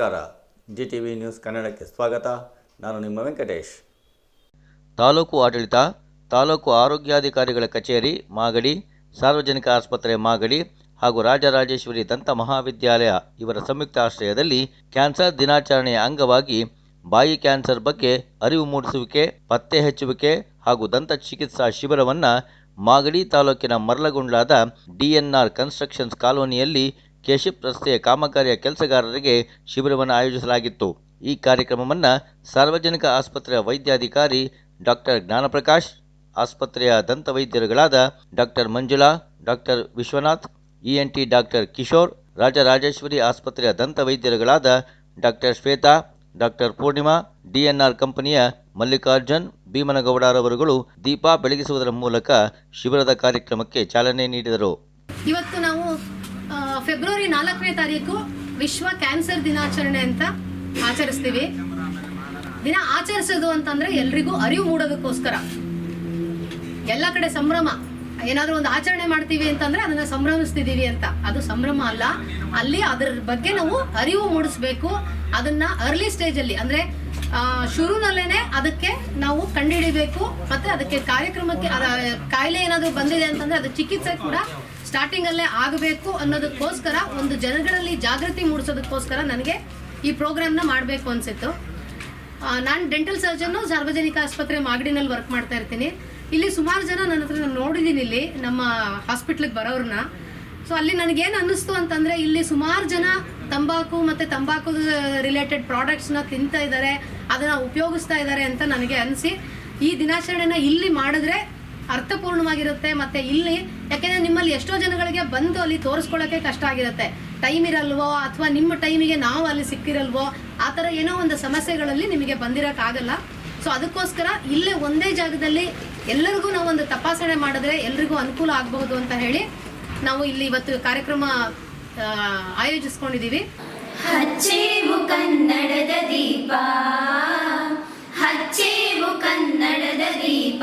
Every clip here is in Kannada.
ನಮಸ್ಕಾರ. ಜಿ ಟಿ ವಿ ನ್ಯೂಸ್ ಕನ್ನಡಕ್ಕೆ ಸ್ವಾಗತ. ನಾನು ನಿಮ್ಮ ವೆಂಕಟೇಶ್. ತಾಲೂಕು ಆಡಳಿತ, ತಾಲೂಕು ಆರೋಗ್ಯಾಧಿಕಾರಿಗಳ ಕಚೇರಿ, ಮಾಗಡಿ, ಸಾರ್ವಜನಿಕ ಆಸ್ಪತ್ರೆ ಮಾಗಡಿ ಹಾಗೂ ರಾಜರಾಜೇಶ್ವರಿ ದಂತ ಮಹಾವಿದ್ಯಾಲಯ ಇವರ ಸಂಯುಕ್ತ ಆಶ್ರಯದಲ್ಲಿ ಕ್ಯಾನ್ಸರ್ ದಿನಾಚರಣೆಯ ಅಂಗವಾಗಿ ಬಾಯಿ ಕ್ಯಾನ್ಸರ್ ಬಗ್ಗೆ ಅರಿವು ಮೂಡಿಸುವಿಕೆ, ಪತ್ತೆ ಹಚ್ಚುವಿಕೆ ಹಾಗೂ ದಂತ ಚಿಕಿತ್ಸಾ ಶಿಬಿರವನ್ನು ಮಾಗಡಿ ತಾಲೂಕಿನ ಮರಲಗುಂಡ್ಲಾದ ಡಿಎನ್ಆರ್ ಕನ್ಸ್ಟ್ರಕ್ಷನ್ಸ್ ಕಾಲೋನಿಯಲ್ಲಿ ಕೇಶಿಪ್ ರಸ್ತೆಯ ಕಾಮಗಾರಿಯ ಕೆಲಸಗಾರರಿಗೆ ಶಿಬಿರವನ್ನು ಆಯೋಜಿಸಲಾಗಿತ್ತು. ಈ ಕಾರ್ಯಕ್ರಮವನ್ನು ಸಾರ್ವಜನಿಕ ಆಸ್ಪತ್ರೆಯ ವೈದ್ಯಾಧಿಕಾರಿ ಡಾಕ್ಟರ್ ಜ್ಞಾನಪ್ರಕಾಶ್, ಆಸ್ಪತ್ರೆಯ ದಂತ ವೈದ್ಯರುಗಳಾದ doctor Manjula doctor Vishwanath ENT doctor Kishore, Rajarajeshwari ಆಸ್ಪತ್ರೆಯ ದಂತ ವೈದ್ಯರುಗಳಾದ doctor Shweta doctor Poornima DNR ಕಂಪನಿಯ ಮಲ್ಲಿಕಾರ್ಜುನ್ ಭೀಮನಗೌಡರವರುಗಳು ದೀಪ ಬೆಳಗಿಸುವುದರ ಮೂಲಕ ಶಿಬಿರದ ಕಾರ್ಯಕ್ರಮಕ್ಕೆ ಚಾಲನೆ ನೀಡಿದರು. ಇವತ್ತು ನಾವು ಫೆಬ್ರವರಿ ನಾಲ್ಕನೇ ತಾರೀಕು ವಿಶ್ವ ಕ್ಯಾನ್ಸರ್ ದಿನಾಚರಣೆ ಅಂತ ಆಚರಿಸ್ತೀವಿ. ದಿನ ಆಚರಿಸೋದು ಅಂತಂದ್ರೆ ಎಲ್ರಿಗೂ ಅರಿವು ಮೂಡೋದಕ್ಕೋಸ್ಕರ. ಎಲ್ಲ ಕಡೆ ಸಂಭ್ರಮ. ಏನಾದ್ರೂ ಒಂದು ಆಚರಣೆ ಮಾಡ್ತೀವಿ ಅಂತಂದ್ರೆ ಅದನ್ನ ಸಂಭ್ರಮಿಸ್ತಿದ್ದೀವಿ ಅಂತ. ಅದು ಸಂಭ್ರಮ ಅಲ್ಲ. ಅಲ್ಲಿ ಅದ್ರ ಬಗ್ಗೆ ನಾವು ಅರಿವು ಮೂಡಿಸ್ಬೇಕು. ಅದನ್ನ ಅರ್ಲಿ ಸ್ಟೇಜ್ ಅಲ್ಲಿ ಅಂದ್ರೆ ಶುರುನಲ್ಲೇನೆ ಅದಕ್ಕೆ ನಾವು ಕಂಡುಹಿಡಿಬೇಕು. ಮತ್ತೆ ಅದಕ್ಕೆ ಕಾರ್ಯಕ್ರಮಕ್ಕೆ ಕಾಯಿಲೆ ಏನಾದ್ರು ಬಂದಿದೆ ಅಂತಂದ್ರೆ ಅದು ಚಿಕಿತ್ಸೆ ಕೂಡ ಸ್ಟಾರ್ಟಿಂಗ್ ಅಲ್ಲೇ ಆಗಬೇಕು ಅನ್ನೋದಕ್ಕೋಸ್ಕರ ಒಂದು ಜನಗಳಲ್ಲಿ ಜಾಗೃತಿ ಮೂಡಿಸೋದಕ್ಕೋಸ್ಕರ ನನಗೆ ಈ ಪ್ರೋಗ್ರಾಮ್ನ ಮಾಡಬೇಕು ಅನಿಸಿತ್ತು. ನಾನು ಡೆಂಟಲ್ ಸರ್ಜನ್ನು ಸಾರ್ವಜನಿಕ ಆಸ್ಪತ್ರೆ ಮಾಗಡಿನಲ್ಲಿ ವರ್ಕ್ ಮಾಡ್ತಾ ಇರ್ತೀನಿ. ಇಲ್ಲಿ ಸುಮಾರು ಜನ ನನ್ನ ಹತ್ರ ನಾನು ನೋಡಿದ್ದೀನಿ ಇಲ್ಲಿ, ನಮ್ಮ ಹಾಸ್ಪಿಟ್ಲಿಗೆ ಬರೋರನ್ನ ಸೊ ಅಲ್ಲಿ ನನಗೇನು ಅನ್ನಿಸ್ತು ಅಂತಂದರೆ ಇಲ್ಲಿ ಸುಮಾರು ಜನ ತಂಬಾಕು ಮತ್ತು ತಂಬಾಕು ರಿಲೇಟೆಡ್ ಪ್ರಾಡಕ್ಟ್ಸ್ನ ತಿಂತಾ ಇದ್ದಾರೆ ಅದನ್ನು ಉಪಯೋಗಿಸ್ತಾ ಇದ್ದಾರೆ ಅಂತ ನನಗೆ ಅನಿಸಿ. ಈ ದಿನಾಚರಣೆನ ಇಲ್ಲಿ ಮಾಡಿದ್ರೆ ಅರ್ಥಪೂರ್ಣವಾಗಿರುತ್ತೆ ಮತ್ತೆ ಇಲ್ಲಿ, ಯಾಕೆಂದ್ರೆ ನಿಮ್ಮಲ್ಲಿ ಎಷ್ಟೋ ಜನಗಳಿಗೆ ಬಂದು ಅಲ್ಲಿ ತೋರಿಸ್ಕೊಳ್ಳೋಕೆ ಕಷ್ಟ ಆಗಿರುತ್ತೆ. ಟೈಮ್ ಇರಲ್ವೋ ಅಥವಾ ನಿಮ್ಮ ಟೈಮಿಗೆ ನಾವು ಅಲ್ಲಿ ಸಿಕ್ಕಿರಲ್ವೋ, ಆ ಥರ ಏನೋ ಒಂದು ಸಮಸ್ಯೆಗಳಲ್ಲಿ ನಿಮಗೆ ಬಂದಿರೋಕ್ಕಾಗಲ್ಲ. ಸೊ ಅದಕ್ಕೋಸ್ಕರ ಇಲ್ಲೇ ಒಂದೇ ಜಾಗದಲ್ಲಿ ಎಲ್ಲರಿಗೂ ನಾವು ಒಂದು ತಪಾಸಣೆ ಮಾಡಿದ್ರೆ ಎಲ್ರಿಗೂ ಅನುಕೂಲ ಆಗಬಹುದು ಅಂತ ಹೇಳಿ ನಾವು ಇಲ್ಲಿ ಇವತ್ತು ಕಾರ್ಯಕ್ರಮ ಆಯೋಜಿಸ್ಕೊಂಡಿದ್ದೀವಿ. ಹಚ್ಚೇವು ಕನ್ನಡದ ದೀಪ. ಹಚ್ಚೇವು ಕನ್ನಡದ ದೀಪ.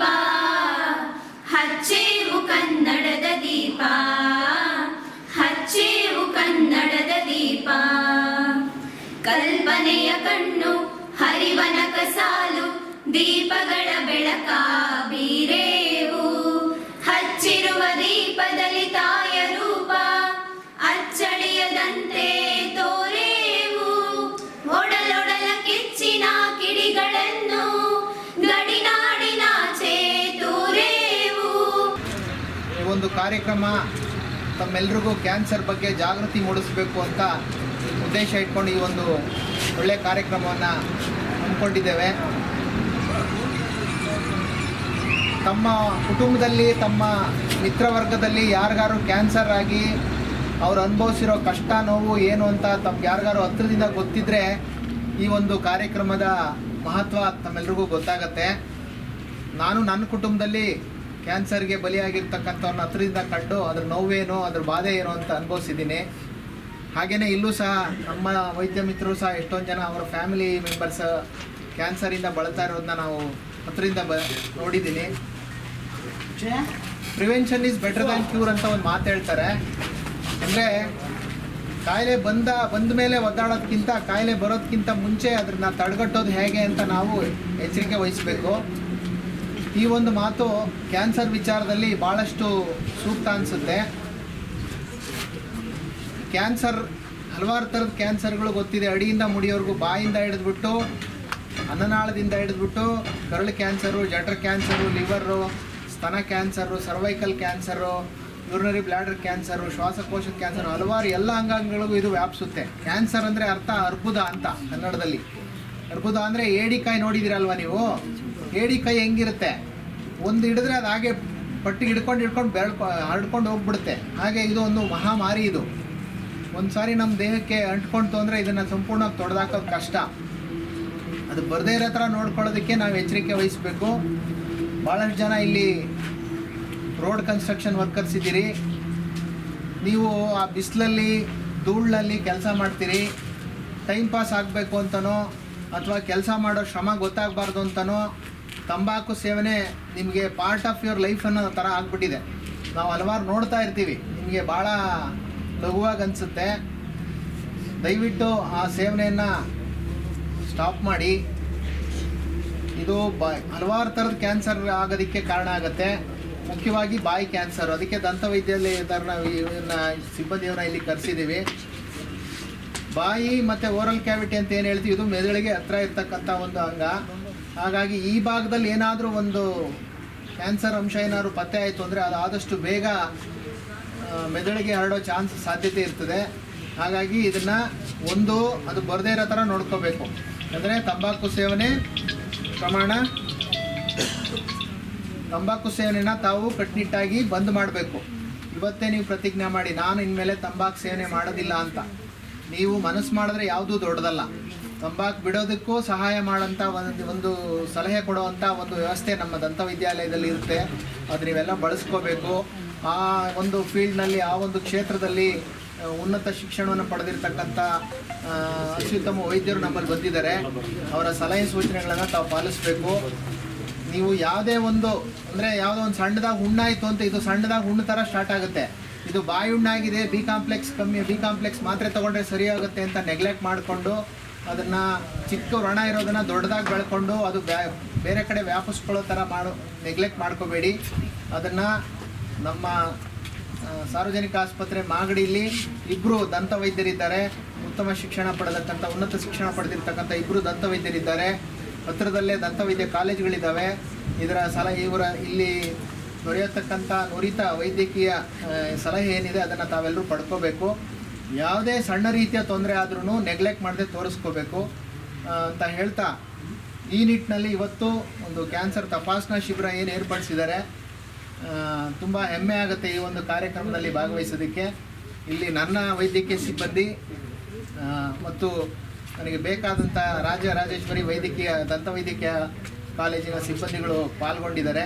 ದೀಪ. ಹಚ್ಚೇವು ಕನ್ನಡದ ದೀಪ. ಹಚ್ಚೇವು ಕನ್ನಡದ ದೀಪ. ಕಲ್ಪನೆಯ ಕಣ್ಣು ಹರಿವನಕ ಸಾಲು ದೀಪಗಳ ಬೆಳಕ ಬೀರೇವು ಕಾರ್ಯಕ್ರಮ ತಮ್ಮೆಲ್ರಿಗೂ ಕ್ಯಾನ್ಸರ್ ಬಗ್ಗೆ ಜಾಗೃತಿ ಮೂಡಿಸಬೇಕು ಅಂತ ಉದ್ದೇಶ ಇಟ್ಕೊಂಡು ಈ ಒಂದು ಒಳ್ಳೆಯ ಕಾರ್ಯಕ್ರಮವನ್ನು ಹಮ್ಮಿಕೊಂಡಿದ್ದೇವೆ. ತಮ್ಮ ಕುಟುಂಬದಲ್ಲಿ, ತಮ್ಮ ಮಿತ್ರವರ್ಗದಲ್ಲಿ ಯಾರಿಗಾರು ಕ್ಯಾನ್ಸರ್ ಆಗಿ ಅವ್ರು ಅನುಭವಿಸಿರೋ ಕಷ್ಟ, ನೋವು ಏನು ಅಂತ ತಮ್ಗೆ ಯಾರಿಗಾರು ಹತ್ತಿರದಿಂದ ಗೊತ್ತಿದ್ರೆ ಈ ಒಂದು ಕಾರ್ಯಕ್ರಮದ ಮಹತ್ವ ತಮ್ಮೆಲ್ರಿಗೂ ಗೊತ್ತಾಗತ್ತೆ. ನಾನು ನನ್ನ ಕುಟುಂಬದಲ್ಲಿ ಕ್ಯಾನ್ಸರ್ಗೆ ಬಲಿಯಾಗಿರ್ತಕ್ಕಂಥವ್ರನ್ನ ಹತ್ರದಿಂದ ಕಂಡು ಅದ್ರ ನೋವೇನು, ಅದ್ರ ಬಾಧೆ ಏನು ಅಂತ ಅನುಭವಿಸಿದ್ದೀನಿ. ಹಾಗೆಯೇ ಇಲ್ಲೂ ಸಹ ನಮ್ಮ ವೈದ್ಯ ಮಿತ್ರರು ಸಹ ಎಷ್ಟೊಂದು ಜನ ಅವರ ಫ್ಯಾಮಿಲಿ ಮೆಂಬರ್ಸ್ ಕ್ಯಾನ್ಸರಿಂದ ಬಳಲ್ತಾ ಇರೋದನ್ನ ನಾವು ಹತ್ರದಿಂದ ಬ, ನೋಡಿದ್ದೀನಿ. Prevention is better than cure ಅಂತ ಒಂದು ಮಾತು ಹೇಳ್ತಾರೆ. ಅಂದರೆ ಕಾಯಿಲೆ ಬಂದ ಬಂದ ಮೇಲೆ ಒದ್ದಾಡೋದಕ್ಕಿಂತ ಕಾಯಿಲೆ ಬರೋದಕ್ಕಿಂತ ಮುಂಚೆ ಅದನ್ನ ತಡೆಗಟ್ಟೋದು ಹೇಗೆ ಅಂತ ನಾವು ಎಚ್ಚರಿಕೆ ವಹಿಸಬೇಕು. ಈ ಒಂದು ಮಾತು ಕ್ಯಾನ್ಸರ್ ವಿಚಾರದಲ್ಲಿ ಭಾಳಷ್ಟು ಸೂಕ್ತ ಅನಿಸುತ್ತೆ. ಕ್ಯಾನ್ಸರ್, ಹಲವಾರು ಥರದ ಕ್ಯಾನ್ಸರ್ಗಳು ಗೊತ್ತಿದೆ. ಅಡಿಯಿಂದ ಮುಡಿಯೋರ್ಗು ಬಾಯಿಂದ ಹಿಡಿದ್ಬಿಟ್ಟು, ಅನ್ನನಾಳದಿಂದ ಹಿಡಿದ್ಬಿಟ್ಟು, ಕರಳು ಕ್ಯಾನ್ಸರು ಜಟರ್ ಕ್ಯಾನ್ಸರು, ಲಿವರು, ಸ್ತನ cancer, cervical cancer, urinary bladder cancer, ಶ್ವಾಸಕೋಶದ ಕ್ಯಾನ್ಸರ್, ಹಲವಾರು ಎಲ್ಲ ಅಂಗಾಂಗಗಳಿಗೂ ಇದು ವ್ಯಾಪಿಸುತ್ತೆ. ಕ್ಯಾನ್ಸರ್ ಅಂದರೆ ಅರ್ಥ ಅರ್ಬುದ ಅಂತ ಕನ್ನಡದಲ್ಲಿ. ಅರ್ಬುದ ಅಂದರೆ ಏಡಿಕಾಯಿ ನೋಡಿದಿರಲ್ವ ನೀವು? ಏಡಿಕಾಯಿ ಹೆಂಗಿರುತ್ತೆ? ಒಂದು ಹಿಡಿದ್ರೆ ಅದು ಹಾಗೆ ಪಟ್ಟಿ ಹಿಡ್ಕೊಂಡು ಹಿಡ್ಕೊಂಡು ಬೆಳ್ಕೊ, ಹರಡ್ಕೊಂಡು ಹೋಗ್ಬಿಡುತ್ತೆ. ಹಾಗೆ ಇದು ಒಂದು ಮಹಾಮಾರಿ ಇದು. ಒಂದು ಸಾರಿ ನಮ್ಮ ದೇಹಕ್ಕೆ ಅಂಟ್ಕೊಂತು ಅಂದರೆ ಇದನ್ನು ಸಂಪೂರ್ಣವಾಗಿ ತೊಡೆದಾಕೋದು ಕಷ್ಟ. ಅದು ಬರದೇ ಇರೋ ಥರ ನೋಡ್ಕೊಳ್ಳೋದಕ್ಕೆ ನಾವು ಎಚ್ಚರಿಕೆ ವಹಿಸಬೇಕು. ಭಾಳಷ್ಟು ಜನ ಇಲ್ಲಿ ರೋಡ್ ಕನ್ಸ್ಟ್ರಕ್ಷನ್ ವರ್ಕರ್ಸ್ ಇದ್ದೀರಿ. ನೀವು ಆ ಬಿಸಿಲಲ್ಲಿ, ಧೂಳಲ್ಲಿ ಕೆಲಸ ಮಾಡ್ತೀರಿ. ಟೈಮ್ ಪಾಸ್ ಆಗಬೇಕು ಅಂತನೋ, ಅಥವಾ ಕೆಲಸ ಮಾಡೋ ಶ್ರಮ ಗೊತ್ತಾಗಬಾರ್ದು ಅಂತನೋ ತಂಬಾಕು ಸೇವನೆ ನಿಮಗೆ ಪಾರ್ಟ್ ಆಫ್ ಯುವರ್ ಲೈಫ್ ಅನ್ನೋ ಥರ ಆಗಿಬಿಟ್ಟಿದೆ. ನಾವು ಹಲವಾರು ನೋಡ್ತಾ ಇರ್ತೀವಿ. ನಿಮಗೆ ಭಾಳ ಲಘುವಾಗಿ ಅನಿಸುತ್ತೆ. ದಯವಿಟ್ಟು ಆ ಸೇವನೆಯನ್ನು ಸ್ಟಾಪ್ ಮಾಡಿ. ಇದು ಬ, ಹಲವಾರು ಥರದ ಕ್ಯಾನ್ಸರ್ ಆಗೋದಕ್ಕೆ ಕಾರಣ ಆಗುತ್ತೆ. ಮುಖ್ಯವಾಗಿ ಬಾಯಿ ಕ್ಯಾನ್ಸರ್ ಅದಕ್ಕೆ ದಂತವೈದ್ಯದಲ್ಲಿ ನಾವು ಇವನ್ನ ಸಿಬ್ಬಂದಿಯವ್ರನ್ನ ಇಲ್ಲಿ ಕರೆಸಿದ್ದೀವಿ ಬಾಯಿ ಮತ್ತು ಓರಲ್ ಕ್ಯಾವಿಟಿ ಅಂತ ಏನು ಹೇಳ್ತೀವಿ, ಇದು ಮೆದುಳಿಗೆ ಹತ್ರ ಇರ್ತಕ್ಕಂಥ ಒಂದು ಅಂಗ. ಹಾಗಾಗಿ ಈ ಭಾಗದಲ್ಲಿ ಏನಾದರೂ ಒಂದು ಕ್ಯಾನ್ಸರ್ ಅಂಶ ಏನಾದರೂ ಪತ್ತೆ ಆಯಿತು ಅಂದರೆ ಅದು ಆದಷ್ಟು ಬೇಗ ಮೆದುಳಿಗೆ ಹರಡೋ ಚಾನ್ಸ್ ಸಾಧ್ಯತೆ ಇರ್ತದೆ. ಹಾಗಾಗಿ ಇದನ್ನು ಒಂದು ಅದು ಬರದೇ ಇರೋ ಥರ ನೋಡ್ಕೋಬೇಕು. ಅಂದರೆ ತಂಬಾಕು ಸೇವನೆ ಪ್ರಮಾಣ, ತಂಬಾಕು ಸೇವನೆನ ತಾವು ಕಟ್ಟುನಿಟ್ಟಾಗಿ ಬಂದ್ ಮಾಡಬೇಕು. ಇವತ್ತೇ ನೀವು ಪ್ರತಿಜ್ಞೆ ಮಾಡಿ, ನಾನು ಇನ್ಮೇಲೆ ತಂಬಾಕು ಸೇವನೆ ಮಾಡೋದಿಲ್ಲ ಅಂತ. ನೀವು ಮನಸ್ಸು ಮಾಡಿದ್ರೆ ಯಾವುದೂ ದೊಡ್ಡದಲ್ಲ. ತಂಬಾಕು ಬಿಡೋದಕ್ಕೂ ಸಹಾಯ ಮಾಡೋಂಥ ಒಂದು ಒಂದು ಸಲಹೆ ಕೊಡುವಂಥ ಒಂದು ವ್ಯವಸ್ಥೆ ನಮ್ಮ ದಂತ ವಿದ್ಯಾಲಯದಲ್ಲಿ ಇರುತ್ತೆ. ಅದು ನೀವೆಲ್ಲ ಬಳಸ್ಕೋಬೇಕು. ಆ ಒಂದು ಫೀಲ್ಡ್ನಲ್ಲಿ ಆ ಒಂದು ಕ್ಷೇತ್ರದಲ್ಲಿ ಉನ್ನತ ಶಿಕ್ಷಣವನ್ನು ಪಡೆದಿರ್ತಕ್ಕಂಥ ಅತ್ಯುತ್ತಮ ವೈದ್ಯರು ನಮ್ಮಲ್ಲಿ ಬಂದಿದ್ದಾರೆ. ಅವರ ಸಲಹೆ ಸೂಚನೆಗಳನ್ನು ತಾವು ಪಾಲಿಸಬೇಕು. ನೀವು ಯಾವುದೇ ಒಂದು ಅಂದರೆ ಯಾವುದೋ ಒಂದು ಸಣ್ಣದಾಗಿ ಹುಣ್ಣಾಯಿತು ಅಂತ ಇದು ಸಣ್ಣದಾಗಿ ಹುಣ್ಣು ಥರ ಸ್ಟಾರ್ಟ್ ಆಗುತ್ತೆ. ಇದು ಬಾಯಿ ಹುಣ್ಣಾಗಿದೆ ಬಿ ಕಾಂಪ್ಲೆಕ್ಸ್ ಕಮ್ಮಿ ಬಿ ಕಾಂಪ್ಲೆಕ್ಸ್ ಮಾತ್ರೆ ತೊಗೊಂಡ್ರೆ ಸರಿಯಾಗುತ್ತೆ ಅಂತ ನೆಗ್ಲೆಕ್ಟ್ ಮಾಡಿಕೊಂಡು ಅದನ್ನು ಚಿಕ್ಕ ರಣ ಇರೋದನ್ನು ದೊಡ್ಡದಾಗಿ ಬೆಳ್ಕೊಂಡು ಅದು ಬ್ಯಾ- ಬೇರೆ ಕಡೆ ವ್ಯಾಪಿಸ್ಕೊಳ್ಳೋ ಥರ ಮಾಡು ನೆಗ್ಲೆಕ್ಟ್ ಮಾಡ್ಕೋಬೇಡಿ. ಅದನ್ನು ನಮ್ಮ ಸಾರ್ವಜನಿಕ ಆಸ್ಪತ್ರೆ ಮಾಗಡಿಯಲ್ಲಿ ಇಬ್ಬರು ದಂತ ವೈದ್ಯರಿದ್ದಾರೆ. ಉತ್ತಮ ಶಿಕ್ಷಣ ಪಡೆದಕ್ಕಂಥ ಉನ್ನತ ಶಿಕ್ಷಣ ಪಡೆದಿರ್ತಕ್ಕಂಥ ಇಬ್ಬರು ದಂತ ವೈದ್ಯರಿದ್ದಾರೆ. ಹತ್ತಿರದಲ್ಲೇ ದಂತವೈದ್ಯ ಕಾಲೇಜುಗಳಿದ್ದಾವೆ ಇದರ ಸಲಹೆ, ಇವರ ಇಲ್ಲಿ ದೊರೆಯತಕ್ಕಂಥ ನುರಿತ ವೈದ್ಯಕೀಯ ಸಲಹೆ ಏನಿದೆ ಅದನ್ನು ತಾವೆಲ್ಲರೂ ಪಡ್ಕೋಬೇಕು. ಯಾವುದೇ ಸಣ್ಣ ರೀತಿಯ ತೊಂದರೆ ಆದ್ರೂ ನೆಗ್ಲೆಕ್ಟ್ ಮಾಡದೆ ತೋರಿಸ್ಕೋಬೇಕು ಅಂತ ಹೇಳ್ತಾ ಈ ನಿಟ್ಟಿನಲ್ಲಿ ಇವತ್ತು ಒಂದು ಕ್ಯಾನ್ಸರ್ ತಪಾಸಣಾ ಶಿಬಿರ ಏನು ಏರ್ಪಡಿಸಿದ್ದಾರೆ ತುಂಬ ಹೆಮ್ಮೆ ಆಗುತ್ತೆ ಈ ಒಂದು ಕಾರ್ಯಕ್ರಮದಲ್ಲಿ ಭಾಗವಹಿಸೋದಕ್ಕೆ. ಇಲ್ಲಿ ನನ್ನ ವೈದ್ಯಕೀಯ ಸಿಬ್ಬಂದಿ ಮತ್ತು ನನಗೆ ಬೇಕಾದಂಥ ರಾಜ ರಾಜೇಶ್ವರಿ ವೈದ್ಯಕೀಯ, ದಂತ ವೈದ್ಯಕೀಯ ಕಾಲೇಜಿನ ಸಿಬ್ಬಂದಿಗಳು ಪಾಲ್ಗೊಂಡಿದ್ದಾರೆ.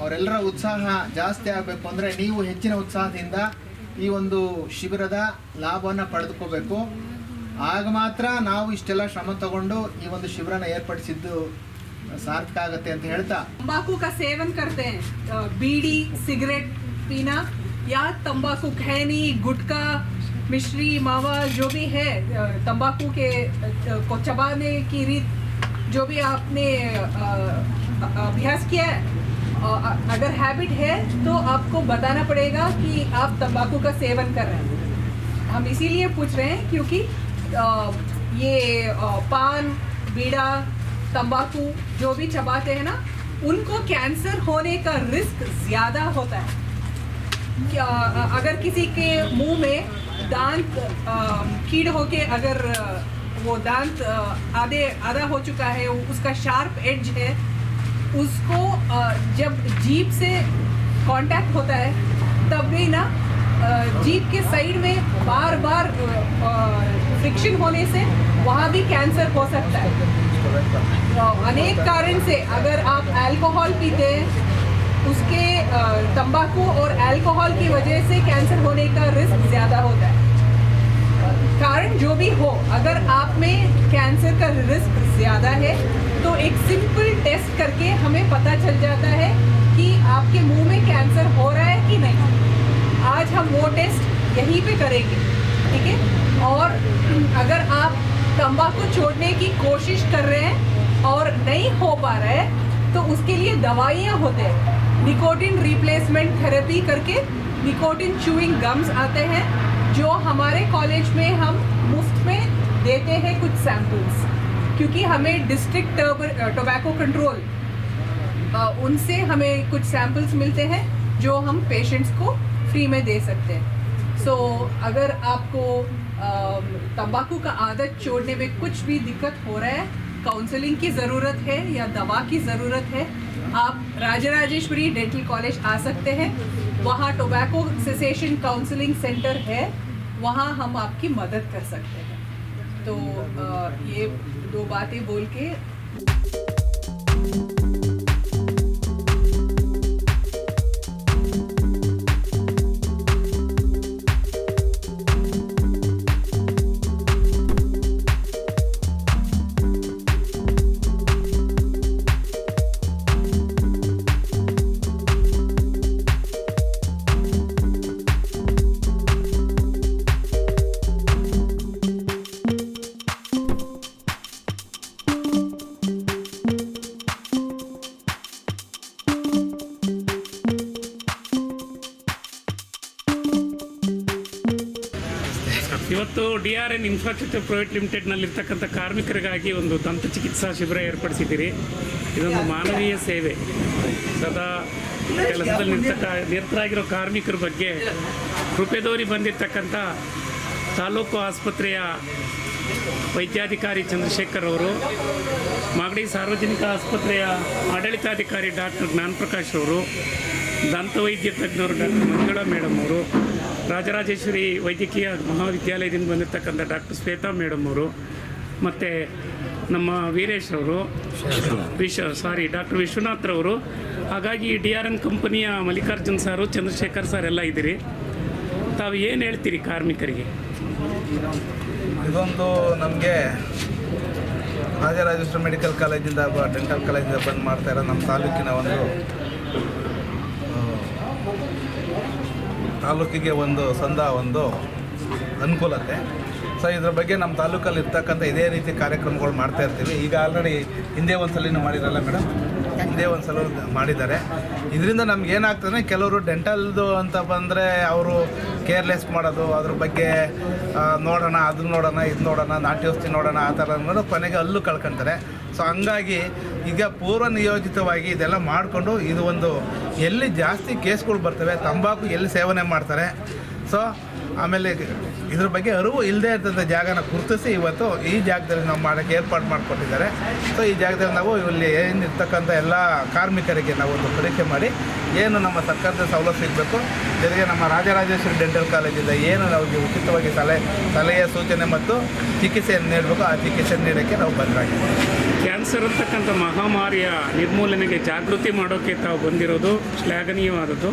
ಅವರೆಲ್ಲರ ಉತ್ಸಾಹ ಜಾಸ್ತಿ ಆಗಬೇಕು ಅಂದರೆ ನೀವು ಹೆಚ್ಚಿನ ಉತ್ಸಾಹದಿಂದ ಈ ಒಂದು ಶಿಬಿರದ ಲಾಭವನ್ನು ಪಡೆದುಕೋಬೇಕು ಆಗ ಮಾತ್ರ ನಾವು ಇಷ್ಟೆಲ್ಲ ಶ್ರಮ ತಗೊಂಡು ಈ ಒಂದು ಶಿಬಿರನ ಏರ್ಪಡಿಸಿದ್ದು ಸಾರ್ಥಕ ಆಗುತ್ತೆ ಅಂತ ಹೇಳ್ತಾ तंबाकू का सेवन करते हैं अ, बीड़ी सिगरेट पीना या तंबाकू खैनी गुटखा मिश्री मावा जो भी है अ, तंबाकू के अ, को चबाने की रीत जो भी आपने अ, अ, अभ्यास किया है अ, अगर हैबिट है तो आपको बताना पड़ेगा कि आप तंबाकू का सेवन कर रहे हैं। हम इसीलिए पूछ रहे हैं क्योंकि अ, ये अ, पान बीड़ा तंबाकू जो भी चबाते हैं ना उनको कैंसर होने का रिस्क ज़्यादा होता है। क्या अगर किसी के मुँह में दांत कीड़ होके अगर वो दांत आधे आधा हो चुका है उसका शार्प एज है उसको जब जीप से कांटेक्ट होता है, तब भी ना जीप के साइड में बार बार फ्रिक्शन होने से वहाँ भी कैंसर हो सकता है। अनेक कारण से अगर आप अल्कोहल पीते हैं, उसके तंबाकू और अल्कोहल की वजह से कैंसर होने का रिस्क ज़्यादा होता है। कारण जो भी हो, अगर आप में कैंसर का रिस्क ज़्यादा है तो एक सिंपल टेस्ट करके हमें पता चल जाता है कि आपके मुँह में कैंसर हो रहा है कि नहीं। आज हम वो टेस्ट यहीं पे करेंगे, ठीक है? और अगर आप तंबाकू छोड़ने की कोशिश कर रहे हैं और नहीं हो पा रहा है तो उसके लिए दवाइयाँ होते हैं। निकोटिन रिप्लेसमेंट थेरेपी करके निकोटिन चूइंग गम्स आते हैं, जो हमारे कॉलेज में हम मुफ़्त में देते हैं कुछ सैंपल्स क्योंकि हमें डिस्ट्रिक्ट टोबैको कंट्रोल उनसे हमें कुछ सैंपल्स मिलते हैं जो हम पेशेंट्स को फ्री में दे सकते हैं। सो so, अगर आपको अम, तंबाकू का आदत छोड़ने में कुछ भी दिक्कत हो रहा है काउंसलिंग की ज़रूरत है या दवा की ज़रूरत है आप राजा राजेश्वरी डेंटल कॉलेज आ सकते हैं। वहाँ टोबैको सेसेशन काउंसलिंग सेंटर है। वहाँ हम आपकी मदद कर सकते हैं। तो ये दो बातें बोल के ಇವತ್ತು D R N infrastructure private ಲಿಮಿಟೆಡ್ನಲ್ಲಿರ್ತಕ್ಕಂಥ ಕಾರ್ಮಿಕರಿಗಾಗಿ ಒಂದು ದಂತ ಚಿಕಿತ್ಸಾ ಶಿಬಿರ ಏರ್ಪಡಿಸಿದ್ದೀರಿ. ಇದೊಂದು ಮಾನವೀಯ ಸೇವೆ. ಸದಾ ಕೆಲಸದಲ್ಲಿ ನಿರ್ತಕ್ಕ ನಿರತರಾಗಿರೋ ಕಾರ್ಮಿಕರ ಬಗ್ಗೆ ಕೃಪೆದೋರಿ ಬಂದಿರತಕ್ಕಂಥ ತಾಲೂಕು ಆಸ್ಪತ್ರೆಯ ವೈದ್ಯಾಧಿಕಾರಿ ಚಂದ್ರಶೇಖರ್ ಅವರು, ಮಾಗಡಿ ಸಾರ್ವಜನಿಕ ಆಸ್ಪತ್ರೆಯ ಆಡಳಿತಾಧಿಕಾರಿ ಡಾಕ್ಟರ್ ಜ್ಞಾನಪ್ರಕಾಶ್ ಅವರು ದಂತವೈದ್ಯ ತಜ್ಞರು ಡಾಕ್ಟರ್ ಮಂಜುಳಾ ಮೇಡಮ್ ಅವರು ರಾಜರಾಜೇಶ್ವರಿ ವೈದ್ಯಕೀಯ ಮಹಾವಿದ್ಯಾಲಯದಿಂದ ಬಂದಿರತಕ್ಕಂಥ ಡಾಕ್ಟರ್ ಶ್ವೇತಾ ಮೇಡಮ್ ಅವರು, ಮತ್ತು ನಮ್ಮ ವೀರೇಶ್ ಅವರು ವಿಶ್ವ ಸಾರಿ ಡಾಕ್ಟರ್ ವಿಶ್ವನಾಥ್ ರವರು, ಹಾಗಾಗಿ ಡಿ ಆರ್ ಎನ್ ಕಂಪನಿಯ ಮಲ್ಲಿಕಾರ್ಜುನ್ ಸಾರು, ಚಂದ್ರಶೇಖರ್ ಸರ್ ಎಲ್ಲ ಇದ್ದೀರಿ. ತಾವು ಏನು ಹೇಳ್ತೀರಿ ಕಾರ್ಮಿಕರಿಗೆ? ಇದೊಂದು ನಮಗೆ ರಾಜರಾಜೇಶ್ವರ ಮೆಡಿಕಲ್ ಕಾಲೇಜಿಂದ ಡೆಂಟಲ್ ಕಾಲೇಜಿಂದ ಬಂದು ಮಾಡ್ತಾ ಇರೋ ನಮ್ಮ ತಾಲೂಕಿನ ಒಂದು ಆ, ತಾಲೂಕಿಗೆ ಒಂದು ಸಂದ, ಒಂದು ಅನುಕೂಲತೆ. ಸೊ ಇದ್ರ ಬಗ್ಗೆ ನಮ್ಮ ತಾಲೂಕಲ್ಲಿ ಇರ್ತಕ್ಕಂಥ ಇದೇ ರೀತಿ ಕಾರ್ಯಕ್ರಮಗಳು ಮಾಡ್ತಾ ಇರ್ತೀವಿ. ಈಗ ಆಲ್ರೆಡಿ ಹಿಂದೆ ಒಂದು ಸಲಿನೂ ಮಾಡಿರಲ್ಲ ಮೇಡಮ್ ಹಿಂದೆ ಒಂದು ಸಲ ಮಾಡಿದ್ದಾರೆ. ಇದರಿಂದ ನಮ್ಗೆ ಏನಾಗ್ತದೆ ಕೆಲವರು ಡೆಂಟಲ್ದು ಅಂತ ಬಂದರೆ ಅವರು ಕೇರ್ಲೆಸ್ ಮಾಡೋದು, ಅದ್ರ ಬಗ್ಗೆ ನೋಡೋಣ, ಅದನ್ನ ನೋಡೋಣ ಇದು ನೋಡೋಣ ನಾಟ್ಯೋಸ್ತಿ ನೋಡೋಣ, ಆ ಥರ ಅನ್ನೋದು ಕೊನೆಗೆ ಅಲ್ಲೂ ಕಳ್ಕೊತಾರೆ. ಸೊ ಹಂಗಾಗಿ ಈಗ ಪೂರ್ವ ನಿಯೋಜಿತವಾಗಿ ಇದೆಲ್ಲ ಮಾಡಿಕೊಂಡು ಇದು ಒಂದು ಎಲ್ಲಿ ಜಾಸ್ತಿ ಕೇಸ್ಗಳು ಬರ್ತವೆ, ತಂಬಾಕು ಎಲ್ಲಿ ಸೇವನೆ ಮಾಡ್ತಾರೆ. ಸೊ ಆಮೇಲೆ ಇದ್ರ ಬಗ್ಗೆ ಅರಿವು ಇಲ್ಲದೆ ಇರ್ತಂಥ ಜಾಗನ ಗುರುತಿಸಿ ಇವತ್ತು ಈ ಜಾಗದಲ್ಲಿ ನಾವು ಮಾಡೋಕ್ಕೆ ಏರ್ಪಾಡು ಮಾಡಿಕೊಟ್ಟಿದ್ದಾರೆ. ಸೊ ಈ ಜಾಗದಲ್ಲಿ ನಾವು ಇಲ್ಲಿ ಏನಿರ್ತಕ್ಕಂಥ ಎಲ್ಲ ಕಾರ್ಮಿಕರಿಗೆ ನಾವು ಒಂದು ಪರೀಕ್ಷೆ ಮಾಡಿ ಏನು ನಮ್ಮ ಸರ್ಕಾರದ ಸವಲತ್ತು ಸಿಗಬೇಕು, ಜೊತೆಗೆ ನಮ್ಮ ರಾಜರಾಜೇಶ್ವರಿ ಡೆಂಟಲ್ ಕಾಲೇಜಿಂದ ಏನು ನಾವು ಉಚಿತವಾಗಿ ಸಲಹೆ ಸಲಹೆ ಸೂಚನೆ ಮತ್ತು ಚಿಕಿತ್ಸೆಯನ್ನು ನೀಡಬೇಕು, ಆ ಚಿಕಿತ್ಸೆ ನೀಡೋಕ್ಕೆ ನಾವು ಬದ್ಧರಾಗಿದ್ದೀವಿ. ಕ್ಯಾನ್ಸರ್ ಅಂತಕ್ಕಂಥ ಮಹಾಮಾರಿಯ ನಿರ್ಮೂಲನೆಗೆ ಜಾಗೃತಿ ಮಾಡೋಕ್ಕೆ ತಾವು ಬಂದಿರೋದು ಶ್ಲಾಘನೀಯವಾದದ್ದು.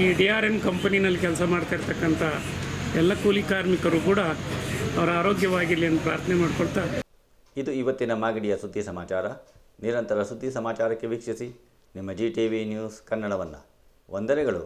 ಈ ಡಿ ಆರ್ ಎನ್ ಕಂಪನಿನಲ್ಲಿ ಕೆಲಸ ಮಾಡ್ತಾ ಇರ್ತಕ್ಕಂಥ ಎಲ್ಲ ಕೂಲಿ ಕಾರ್ಮಿಕರು ಕೂಡ ಅವರ ಆರೋಗ್ಯವಾಗಿರಲಿ ಅಂತ ಪ್ರಾರ್ಥನೆ ಮಾಡ್ಕೊಳ್ತಾ ಇದು ಇವತ್ತಿನ ಮಾಗಡಿಯ ಸುದ್ದಿ ಸಮಾಚಾರ. ನಿರಂತರ ಸುದ್ದಿ ಸಮಾಚಾರಕ್ಕೆ ವೀಕ್ಷಿಸಿ. ನಿಮ್ಮ ಜಿ ಟಿ ವಿ ನ್ಯೂಸ್ ಕನ್ನಡವನ್ನು. ವಂದನೆಗಳು.